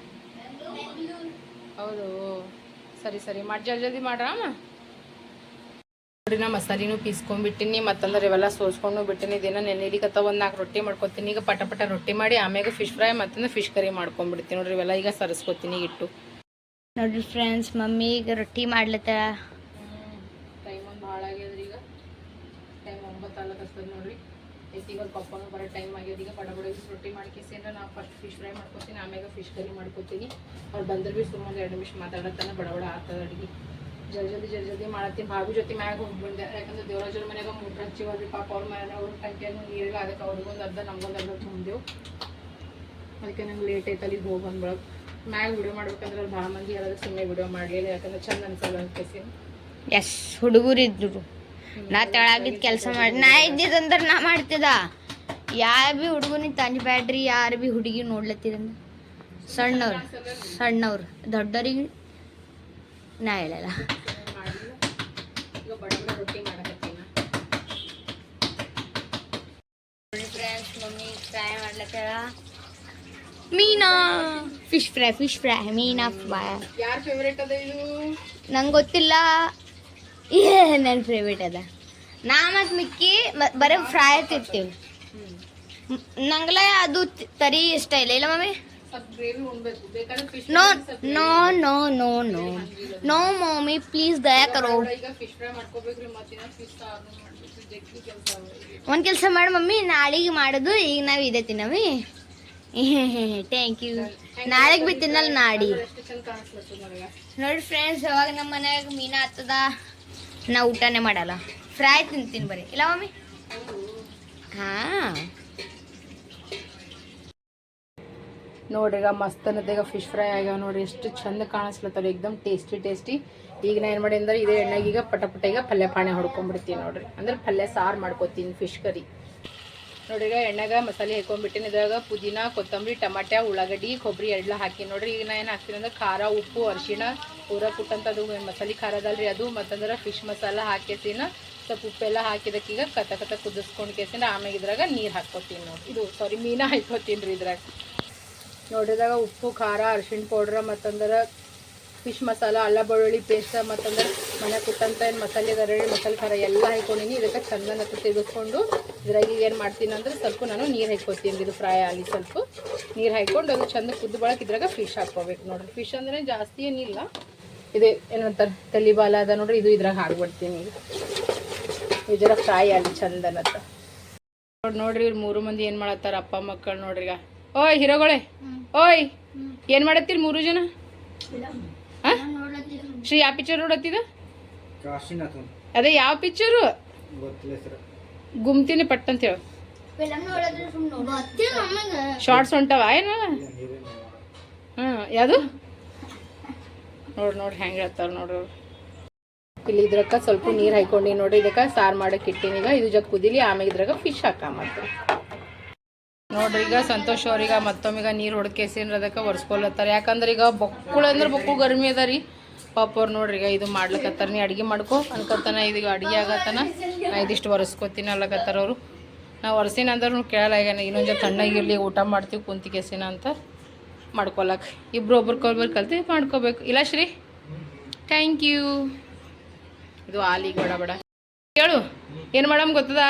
ಹೌದು. ಸರಿ ಸರಿ. ಮಾಡಿ ಜಲ್ದಿ ಜಲ್ದಿ ಮಾಡ್ರಮ್ಮ ನೋಡಿ ನಾ ಮಸಾಲಿನೂ ಪೀಸ್ಕೊಂಡ್ಬಿಟ್ಟಿನಿ, ಮತ್ತಂದ್ರೆ ಇವೆಲ್ಲ ಸೋಸ್ಕೊಂಡು ಬಿಟ್ಟಿನಿ. ದಿನ ನೆನೆಲಿಕತ್ತ ಒಂದು ನಾಲ್ಕು ರೊಟ್ಟಿ ಮಾಡ್ಕೊತೀನಿ. ಈಗ ಪಟ ಪಟ ರೊಟ್ಟಿ ಮಾಡಿ, ಆಮ್ಯಾಗ ಫಿಶ್ ಫ್ರೈ ಮತ್ತಂದ್ರೆ ಫಿಶ್ ಕರಿ ಮಾಡ್ಕೊಂಡ್ಬಿಡ್ತೀನಿ ನೋಡ್ರಿ ಇವೆಲ್ಲ ಈಗ ಸರಿಸ್ಕೊತೀನಿ ಇಟ್ಟು ನೋಡ್ರಿ ಫ್ರೆಂಡ್ಸ್ ಮಮ್ಮಿ ಈಗ ರೊಟ್ಟಿ ಮಾಡ್ಲತ್ತಾರ ಟೈಮ್ ಒಂದು ಭಾಳ ಆಗ್ಯದ್ರಿ ಈಗ ಟೈಮ್ ಒಂಬತ್ತು ಆಗ್ಲತ್ತದ ನೋಡ್ರಿ ಈಗ ಪಪ್ಪನು ಬರೋ ಟೈಮ್ ಆಗ್ಯದ ಈಗ ಬಡ ಬಡ ರೊಟ್ಟಿ ಮಾಡ್ಕೇಸಿ ಅಂದ್ರೆ ನಾವು ಫಸ್ಟ್ ಫಿಶ್ ಫ್ರೈ ಮಾಡ್ಕೊತೀನಿ ಆಮ್ಯಾಗ ಫಿಶ್ ಕರಿ ಮಾಡ್ಕೊತೀನಿ ಅವ್ರು ಬಂದ್ರೆ ಭೀ ಸುಮ್ಮನೆ ಎರಡು ನಿಮಿಷ ಮಾತಾಡತ್ತಾನೆ ಬಡ ಬಡ ಆಗ್ತದ ಅಡುಗೆ. ಜಲ್ ಜಲ್ದಿ ಜಲ್ದಿ ಜಲ್ದಿ ಮಾಡತ್ತೀನಿ ಭಾವಿ ಜೊತೆ ಮ್ಯಾಗ ಹೋಗಿ ಬಂದೆ. ಯಾಕಂದ್ರೆ ದೇವರಾಜರ ಮನೆಯಾಗ ಮೂಟ್ರ ಹಚ್ಚಿವಲ್ರಿ ಪಾಪ ಅವ್ರ ಮನೆ ಅವ್ರ ಟಂಕಿಯನ್ನು ನೀರಿಲ್ಲ. ಅದಕ್ಕೆ ಅವ್ರಿಗೊಂದು ಅರ್ಧ ನಮ್ಗೊಂದು ಅರ್ಧ ತುಂಬಿದೆವು. ಅದಕ್ಕೆ ನಂಗೆ ಲೇಟ್ ಆಯ್ತು ಅಲ್ಲಿಗೆ ಹೋಗಿ ಬಂದ್ಬಿಡ ಮ್ಯಾಗ ವಿಡಿಯೋ ಮಾಡ್ಬೇಕಂದ್ರೆ ಅವ್ರು ಭಾಳ ಮಂದಿ ಯಾರಾದ್ರೂ ಸುಮ್ಮನೆ ವಿಡಿಯೋ ಮಾಡಲಿಲ್ಲ ಯಾಕಂದ್ರೆ ಚಂದ ಅನ್ಸಲ್ಲ ಅನ್ಕೇಸಿ ಎಸ್ ಹುಡುಗರು ಇದ್ರು ನಾ ತೆಳಗಿದ್ ಕೆಲಸ ಮಾಡಿ ನಾ ಇದ್ದಿದ್ದಂದ್ರೆ ನಾ ಮಾಡ್ತಿದ್ದ ಯಾರು ಭೀ ಹುಡುಗನಿ ತಂಜ್ಬ್ಯಾಡ್ರಿ ಯಾರು ಭೀ ಹುಡುಗಿ ನೋಡ್ಲತ್ತಿರಂದ ಸಣ್ಣವ್ರು ಸಣ್ಣವ್ರು ದೊಡ್ಡವ್ರಿಗೆ ನಾ ಹೇಳಲ್ಲ. ಮಮ್ಮಿ ಫ್ರೈ ಮೀನಾ. ಫಿಶ್ ಫ್ರೈ ಫಿಶ್ ಫ್ರೈ, ಮೀನಾ ಫ್ರೈ ಯಾರ ಫೇವರೇಟ್ ಅದ ಇದು ನಂಗೆ ಗೊತ್ತಿಲ್ಲ. ನನ್ನ ಫೇವ್ರೇಟ್ ಅದ ನಾ ಮತ್ತು ಮಿಕ್ಕಿ ಬರೀ ಫ್ರೈ ತಿಂತೀವಿ. ನಂಗಲ ಅದು ತರಿ ಇಷ್ಟ ಇಲ್ಲ. ಇಲ್ಲ mummy? No no no no no. No mummy please ದಯಾ ಕರೋ. ಒಂದು ಕೆಲಸ ಮಾಡಿ ಮಮ್ಮಿ ನಾಳೆಗೆ ಮಾಡೋದು ಈಗ ನಾವು ಇದೆ ತಿನ್ನವಿ ಥ್ಯಾಂಕ್ ಯು ನಾಳೆಗೆ ಬಿ ತಿನ್ನಲ್ಲ ನಾಡಿ. ನೋಡಿ ಫ್ರೆಂಡ್ಸ್ ಯಾವಾಗ ನಮ್ಮ ಮನೆಯಾಗ ಮೀನಾ ಹತ್ತದ? ನಾ ಊಟನೇ ಮಾಡಲ್ಲ. ಫ್ರೈ ತಿಂತೀನಿ ಬರೀ. ಇಲ್ಲ ಮಮ್ಮಿ? ಹಾಂ. ನೋಡ್ರಿ ಮಸ್ತ್ ಅನ್ನದಾಗ ಫಿಶ್ ಫ್ರೈ ಆಗ್ಯಾವ ನೋಡ್ರಿ ಎಷ್ಟು ಚಂದ ಕಾಣಿಸ್ಲತ್ತವ್ರಿ ಎಕ್ದಮ್ ಟೇಸ್ಟಿ ಟೇಸ್ಟಿ ಈಗ ನಾ ಏನು ಮಾಡಿ ಅಂದ್ರೆ ಇದೇ ಈಗ ಪಟ ಪಟ ಈಗ ಪಲ್ಯ ಪಾಣೆ ಹೊಡ್ಕೊಂಡ್ಬಿಡ್ತೀನಿ ನೋಡ್ರಿ. ಅಂದ್ರೆ ಪಲ್ಯ ಸಾರು ಮಾಡ್ಕೊತೀನಿ ಫಿಶ್ ಕರಿ ನೋಡ್ರಿ ಎಣ್ಣೆಗೆ ಮಸಾಲೆ ಹಾಕೊಂಡ್ಬಿಟ್ಟಿನಿ ಇದ್ರಾಗ ಪುದೀನ, ಕೊತ್ತಂಬರಿ, ಟಮಾಟ್ಯ, ಉಳ್ಳಾಗಡ್ಡಿ, ಕೊಬ್ಬರಿ ಎಲ್ಲ ಹಾಕಿ ನೋಡ್ರಿ. ಈಗ ನಾ ಏನು ಹಾಕ್ತೀನಿ ಅಂದ್ರೆ ಖಾರ, ಉಪ್ಪು, ಅರಿಶಿಣ ಊರ ಪುಟ್ಟಂತ ಅದು ಮಸಾಲೆ ಖಾರ ಅದಲ್ರಿ ಅದು. ಮತ್ತಂದ್ರೆ ಫಿಶ್ ಮಸಾಲ ಹಾಕೇಸಿನ ಸ್ವಲ್ಪ ಉಪ್ಪೆಲ್ಲ ಹಾಕಿದಕ್ಕೆ ಈಗ ಕತ ಕತ ಕುದಿಸ್ಕೊಂಡು ಕೇಸಿನ ಆಮೇಲೆ ಇದ್ರಾಗ ನೀರು ಹಾಕ್ಕೊತೀನಿ ನೋಡಿ ಇದು ಸಾರಿ ಮೀನ ಹಾಕ್ಕೊತೀನಿ ರೀ ಇದ್ರಾಗ. ನೋಡಿದಾಗ ಉಪ್ಪು, ಖಾರ, ಅರಿಶಿಣ ಪೌಡ್ರ್ ಮತ್ತಂದ್ರೆ ಫಿಶ್ ಮಸಾಲ ಅಲ್ಲ ಬೆಳ್ಳುಳ್ಳಿ ಪೇಸ್ಟ್ ಮತ್ತಂದ್ರೆ ಮನೆ ಕುಟ್ಟಂತ ಏನು ಮಸಾಲೆ ಗರಳಿ ಮಸಾಲೆ ಖಾರ ಎಲ್ಲ ಹಾಕೊಂಡಿನಿ ಇದಕ್ಕೆ ಚಂದನ ತೆಗೆಸ್ಕೊಂಡು ಇದ್ರಾಗಿ ಏನು ಮಾಡ್ತೀನಿ ಅಂದ್ರೆ ಸ್ವಲ್ಪ ನಾನು ನೀರು ಹಾಕ್ಕೊತೀನಿ ಇದು ಫ್ರೈ ಆಗಲಿ ಸ್ವಲ್ಪ. ನೀರು ಹಾಕ್ಕೊಂಡು ಅದು ಚಂದ ಕುದ್ದು ಬಳಕೆ ಇದ್ರಾಗ ಫಿಶ್ ಹಾಕ್ಕೋಬೇಕು. ನೋಡ್ರಿ ಫಿಶ್ ಅಂದ್ರೆ ಜಾಸ್ತಿ ಏನಿಲ್ಲ. ಇದೇ ಏನಂತಾರೆ ತಲಿ ಬಾಲ ಅದ ನೋಡ್ರಿ ಇದು ಇದ್ರಾಗ ಹಾಕ್ಬಿಡ್ತೀನಿ ಈಗ. ಇದರ ಫ್ರೈ ಆಗಲಿ ಚಂದನತ್ತ ನೋಡಿ ನೋಡ್ರಿ ಇವ್ರು ಮೂರು ಮಂದಿ ಏನ್ ಮಾಡತ್ತಾರ? ಅಪ್ಪ ಮಕ್ಕಳು ನೋಡ್ರಿ ಈಗ. ಓಯ್ ಹಿರೋಗಳೇ. ಓಯ್ ಏನ್ ಮಾಡತ್ತೀರಿ ಮೂರು ಜನ? ಶ್ರೀ ಯಾವ ಪಿಕ್ಚರ್ ನೋಡತ್ತಿದ ಕಾಶಿನಾಥ್ ಅದೇ ಯಾವ ಪಿಕ್ಚರು ಗೊತ್ತಿಲ್ಲ ಸರ್ ಗುಮ್ತೀನಿ ಪಟ್ ಅಂತ ಹೇಳು. ಶಾರ್ಟ್ಸ್ ಹೊಂಟವ? ಏನು? ಹಾಂ ಹ್ಮ್ ಯಾವುದು? ನೋಡಿ ನೋಡ್ರಿ ಹೆಂಗ್ ಹೇಳ್ತಾರ ನೋಡ್ರಿ. ಇಲ್ಲಿ ಇದ್ರಕ್ಕ ಸ್ವಲ್ಪ ನೀರು ಹಾಕೊಂಡಿ ನೋಡ್ರಿ ಇದಕ್ಕ ಸಾರ್ ಮಾಡಕ್ ಇಟ್ಟಿನಿ ಈಗ. ಇದು ಜಗ್ ಕುದಿಲಿ ಆಮೇಲೆ ಇದ್ರಾಗ ಫಿಶ್ ಹಾಕ ಮತ್ತೆ. ನೋಡ್ರಿ ಈಗ ಸಂತೋಷ್ ಅವ್ರೀಗ ಮತ್ತೊಮ್ಮೆ ನೀರು ಹೊಡ್ಕೇಸಿನ್ರ ಅದಕ್ಕೆ ಒರೆಸ್ಕೊಳತ್ತಾರ. ಯಾಕಂದ್ರೆ ಈಗ ಬೊಕ್ಕುಳ ಅಂದ್ರೆ ಬೊಕ್ಕು ಗರ್ಮಿ ಅದ ರೀ. ಪಾಪ ಅವ್ರು ನೋಡ್ರಿ, ಈಗ ಇದು ಮಾಡ್ಲಕತ್ತಾರ, ನೀ ಅಡಿಗೆ ಮಾಡ್ಕೊ ಅನ್ಕತ್ತಾನ ಇದೀಗ ಅಡಿಗೆ ಆಗತ್ತಾನ, ನಾ ಇದಿಷ್ಟು ಒರೆಸ್ಕೊತೀನಿ ಅಲ್ಲಕತ್ತಾರ ಅವರು. ನಾವು ಒರೆಸಿನ ಅಂದ್ರೂ ಕೇಳಲ್ಲ, ಈಗ ಇನ್ನೊಂದು ಜೊತೆ ತಣ್ಣಗಿರಲಿ ಊಟ ಮಾಡ್ತೀವಿ ಕುಂತಿಗೆಸಿನ ಅಂತ ಮಾಡ್ಕೊಳಕ್ಕೆ ಇಬ್ರು ಕೊಬ್ಬರು ಕಲ್ತು ಮಾಡ್ಕೋಬೇಕು. ಇಲ್ಲ ಶ್ರೀ? ಥ್ಯಾಂಕ್ ಯು ಇದು ಆಲಿಗೆ ಬೇಡ ಬೇಡ. ಕೇಳು, ಏನು ಮಾಡಮ್ ಗೊತ್ತದ?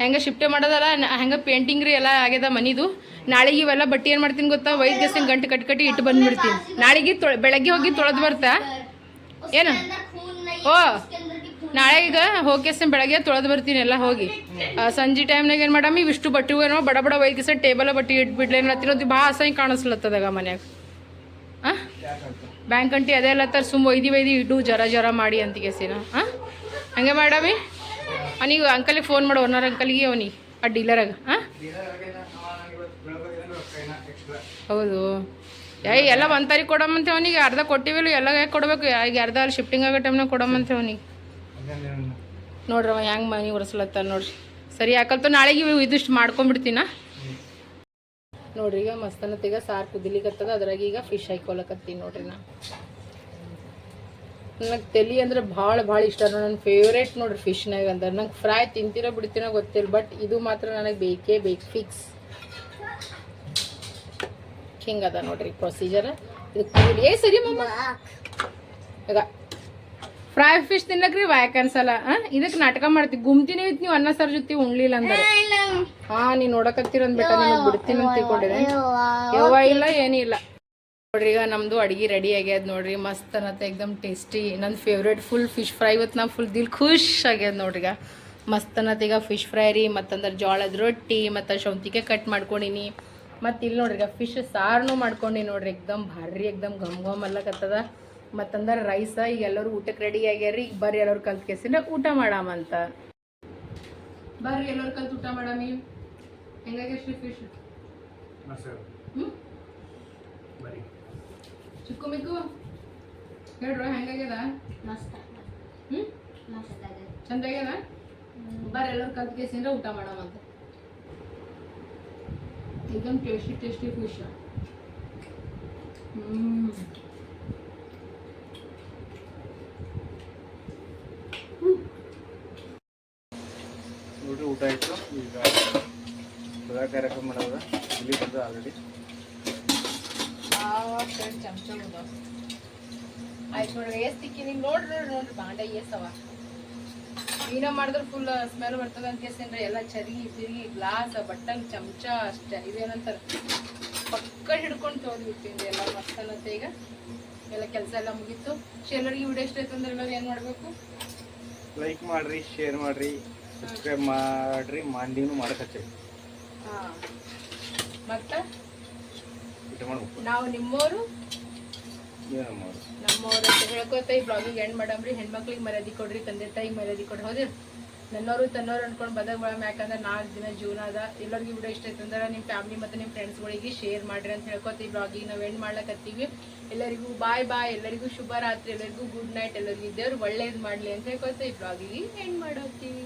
ಹೆಂಗೆ ಶಿಫ್ಟೇ ಮಾಡೋದಲ್ಲ ಹೆಂಗೆ ಪೇಂಟಿಂಗ್ ರೀ ಎಲ್ಲ ಆಗ್ಯದ ಮನಿದು. ನಾಳೆಗೆ ಇವೆಲ್ಲ ಬಟ್ಟೆ ಏನು ಮಾಡ್ತೀನಿ ಗೊತ್ತಾ? ವೈದ್ಯಸಿನ ಗಂಟು ಕಟ್ಟಿ ಕಟ್ಟಿ ಇಟ್ಟು ಬಂದ್ಬಿಡ್ತೀನಿ. ನಾಳೆಗೆ ತೊಳೆ, ಬೆಳಗ್ಗೆ ಹೋಗಿ ತೊಳೆದು ಬರ್ತಾ. ಏನು? ಓ ನಾಳೆ ಈಗ ಹೋಗ್ಕೆಸನ್ ಬೆಳಗ್ಗೆ ತೊಳೆದು ಬರ್ತೀನಿ ಎಲ್ಲ ಹೋಗಿ. ಸಂಜೆ ಟೈಮ್ನಾಗ ಏನು ಮಾಡಮ್ ಇವಿಷ್ಟು ಬಟ್ಟೆ ಏನೋ ಬಡ ಬಡ ಒಯ್ಗೆಸ ಟೇಬಲ್ ಬಟ್ಟೆ ಇಟ್ಬಿಡ್ಲಿ ಏನತ್ತಿರೋದು ಭಾಳ ಅಸಹ್ಯ ಕಾಣಿಸ್ಲತ್ತದಾಗ ಮನ್ಯಾಗ. ಹಾಂ ಬ್ಯಾಂಕ್ ಅಂಟಿ ಅದೇ ಅಲ್ಲತ್ತಾರ ಸುಮ್ಮ ಒಯ್ದು ಒಯ್ದು ಇಡು ಜರ ಜರ ಮಾಡಿ ಅಂತ ಕೇಸಿನ. ಹಾಂ ಹಂಗೆ ಮಾಡಮ್ಮಿ? ಅವನಿಗೆ ಅಂಕಲಿಗೆ ಫೋನ್ ಮಾಡು ಓನರ್ ಅಂಕಲ್ಗೆ ಅವನಿಗೆ ಆ ಡೀಲರಾಗ ಹಾಂ ಹೌದು. ಏಯ್, ಎಲ್ಲ ಒಂದು ತಾರೀಕು ಕೊಡಮ್ಮಂತೆ ಅವನಿಗೆ. ಅರ್ಧ ಕೊಟ್ಟಿವಿಲ್ಲ, ಎಲ್ಲ ಹೇಗೆ ಕೊಡಬೇಕು? ಈಗ ಅರ್ಧ ಅಲ್ಲಿ ಶಿಫ್ಟಿಂಗ್ ಆಗೋ ಟೈಮ್ನಾಗ ಕೊಡಮ್ಮಂತೆ ಅವನಿಗೆ. ನೋಡ್ರಿ ಅವ ಹೆಂಗೆ ಮನೆ ನೋಡ್ರಿ. ಸರಿ, ಯಾಕಂತ ನಾಳೆಗೆ ಇದಿಷ್ಟು ಮಾಡ್ಕೊಂಡ್ಬಿಡ್ತೀನ ನೋಡ್ರಿ, ಈಗ ಮಸ್ತನತ್ತೀಗ ಸಾರು ಕುದಿಲಿಕತ್ತದ, ಅದ್ರಾಗ ಈಗ ಫಿಶ್ ಹಾಕೊಳಕತ್ತೀನಿ ನೋಡ್ರಿ ನಾ. ನನಗೆ ತಲಿ ಅಂದ್ರೆ ಭಾಳ ಭಾಳ ಇಷ್ಟ ನನ್ನ ಫೇವ್ರೇಟ್ ನೋಡ್ರಿ ಫಿಶ್ನಾಗ ಅಂದ್ರೆ. ನಂಗೆ ಫ್ರೈ ತಿಂತಿರೋ ಬಿಡ್ತೀನೋ ಗೊತ್ತಿಲ್ಲ ಬಟ್ ಇದು ಮಾತ್ರ ನನಗೆ ಬೇಕೇ ಬೇಕು ಫಿಕ್ಸ್ ಹಿಂಗದ ನೋಡ್ರಿ ಪ್ರೊಸೀಜರ್ ಇದು ಏ ಸರಿ ಮಮ್ಮ ಈಗ ಫ್ರೈ ಫಿಶ್ ತಿನ್ನಕ್ರಿ ವಾಯಕ್ ಅನ್ಸಲ್ಲ ಹಾ ಇದಕ್ಕೆ ನಾಟಕ ಮಾಡ್ತಿ ಗುಮ್ತಿನೇ ಇತ್ತು ನೀವು ಅನ್ನ ಸರ್ ಜೊತೆ ಉಣ್ಲಿಲ್ಲ ಅಂದ್ರೆ. ಹಾ ನೀ ನೋಡಕತ್ತೀರ ಅಂದ್ಬಿಟ್ಟ ನಿಮ್ಗೆ ಬಿಡ್ತೀನಿ ಅಂತ ತಿಳ್ಕೊಂಡಿದೆ ಯವ್ವ ಇಲ್ಲ ಏನಿಲ್ಲ ನೋಡ್ರಿ ಈಗ ನಮ್ದು ಅಡಿಗೆ ರೆಡಿ ಆಗ್ಯದ ನೋಡ್ರಿ ಮಸ್ತ್ ಅನ್ನತ್ತೆ ಎಕ್ದಮ್ ಟೇಸ್ಟಿ ನನ್ನ ಫೇವ್ರೇಟ್ ಫುಲ್ ಫಿಶ್ ಫ್ರೈ ಇವತ್ತು ನಾ ಫುಲ್ ದಿಲ್ ಖುಷ್ ಆಗ್ಯದ ನೋಡ್ರಿಗ ಈಗ. ಮಸ್ತ್ ಅನ್ನತ್ತೆ ಈಗ ಫಿಶ್ ಫ್ರೈ ರೀ ಮತ್ತಂದ್ರೆ ಜೋಳದ ರೊಟ್ಟಿ ಮತ್ತು ಶೌಂತಿಗೆ ಕಟ್ ಮಾಡ್ಕೊಂಡಿನಿ. ಮತ್ತು ಇಲ್ಲಿ ನೋಡ್ರಿ ಈಗ ಫಿಶ್ ಸಾರನು ಮಾಡ್ಕೊಂಡು ನೋಡ್ರಿ ಎಕ್ದಮ್ ಭಾರಿ ಎಕ್ದಮ್ ಘಮ್ ಘಮ್ ಅಲ್ಲಕತ್ತದ. ಮತ್ತಂದ್ರೆ ರೈಸ ಈಗ ಎಲ್ಲರೂ ಊಟಕ್ಕೆ ರೆಡಿ ಆಗ್ಯಾರಿ ಈಗ ಬರ್ರಿ ಎಲ್ಲರೂ ಕಲ್ತು ಕೆಸಿನ ಊಟ ಮಾಡಾಮಂತ ಬರ್ರಿ ಎಲ್ಲರೂ ಕಲ್ತು ಊಟ ಮಾಡಾಮಿ ಹೆಂಗಾಗಿ ಶ್ರೀ ಫಿಶ್ ಚಿಕ್ಕು ಮಿಕ್ಕು? ಹೇಳ್ರು ಹೆಂಗಾಗ್ಯದ? ಮಸ್ತ್ ಹ್ಞೂ ಚಂದ ಆಗ್ಯದ ಬರ್ರಿ ಎಲ್ಲರೂ ಕಲ್ತು ಕೇಸಿಂದ ಊಟ ಮಾಡಾಮಂತ एकदम टेस्टी टेस्टी फिश हम्म ನೋಡ್ರಿ ಊಟ ಆಯಿತು ಈಗ ಪೂಜಾ ಕಾರ್ಯಕ್ರಮ ಮಾಡೋದ ಇಲ್ಲಿ ಬಂದು ಆಲ್ರೆಡಿ ಚಮಚ ಆಯ್ತು ನೋಡ್ರಿ ಏಸ್ ತಿಕ್ಕಿ ನೀವು ನೋಡ್ರಿ ನೋಡ್ರಿ ನೋಡ್ರಿ ಬಾಂಡೆ ಏಸವ ಮೀನ ಮಾಡಿದ್ರೆ ಫುಲ್ ಸ್ಮೆಲ್ ಬರ್ತದೆ ಅಂತ ಕೇಸಂದ್ರೆ ಎಲ್ಲ ಚರಿ ತಿರುಗಿ ಗ್ಲಾಸ್ ಬಟ್ಟಲ್ ಚಮಚ ಅಷ್ಟೇ. ಇದೇನಂತಾರೆ? ಪಕ್ಕ ಹಿಡ್ಕೊಂಡು ತೊಗೊಂಡ್ಬಿಡ್ತೀನಿ ಎಲ್ಲ ಮಸ್ತ್ ಅನ್ನತ್ತೆ ಈಗ. ಎಲ್ಲ ಕೆಲಸ ಎಲ್ಲ ಮುಗೀತು. ಎಲ್ಲರಿಗೆ ವಿಡಿಯೋ ಇಷ್ಟ ಆಯ್ತು ಅಂದ್ರೆ ಎಲ್ಲರೂ ಏನು ಮಾಡಬೇಕು? ಲೈಕ್ ಮಾಡ್ರಿ ಶೇರ್ ಮಾಡ್ರಿ ಸಬ್ಸ್ಕ್ರೈಬ್ ಮಾಡ್ರಿ ಮಾಂಡಿನೂ ಮಾಡಕತ್ತೀವಿ ಹಾಂ. ಮತ್ತೆ? ನಾವು ಮಾಡೋದು ನಮ್ಮವ್ರ ಹೇಳ್ಕೊತ ಈ ಬ್ಲಾಗಿಗೆ ಎಂಡ್ ಮಾಡಮ್ರಿ. ಹೆಣ್ಮಕ್ಳಿಗೆ ಮರ್ಯಾದೆ ಕೊಡ್ರಿ, ತಂದೆ ತಾಯಿಗೆ ಮರ್ಯಾದೆ ಕೊಡ್ರಿ. ಹೌದಿಲ್ಲ ನನ್ನವರು ತನ್ನವ್ರು ಅನ್ಕೊಂಡು ಬದಕ್ ಬಳಮ ಯಾಕಂದ್ರೆ ನಾಲ್ಕು ದಿನ ಜೀವನ ಅದ. ಎಲ್ಲರಿಗೂ ವಿಡಿಯೋ ಇಷ್ಟ ಆಯ್ತು ಅಂದ್ರೆ ನಿಮ್ಮ ಫ್ಯಾಮಿಲಿ ಮತ್ತು ನಿಮ್ಮ ಫ್ರೆಂಡ್ಸ್ಗಳಿಗೆ ಶೇರ್ ಮಾಡ್ರಿ ಅಂತ ಹೇಳ್ಕೊತ ಈ ಬ್ಲಾಗಿಗೆ ನಾವು ಎಂಡ್ ಮಾಡ್ಲಕತ್ತೀವಿ. ಎಲ್ಲರಿಗೂ ಬಾಯ್ ಬಾಯ್ ಎಲ್ಲರಿಗೂ ಶುಭ ರಾತ್ರಿ ಎಲ್ಲರಿಗೂ ಗುಡ್ ನೈಟ್ ಎಲ್ಲರಿಗೂ ಇದ್ದೇವ್ರು ಒಳ್ಳೇದು ಮಾಡಲಿ ಅಂತ ಹೇಳ್ಕೊತ ಈ ಬ್ಲಾಗಿಗೆ ಎಂಡ್ ಮಾಡೋತ್ತೀವಿ.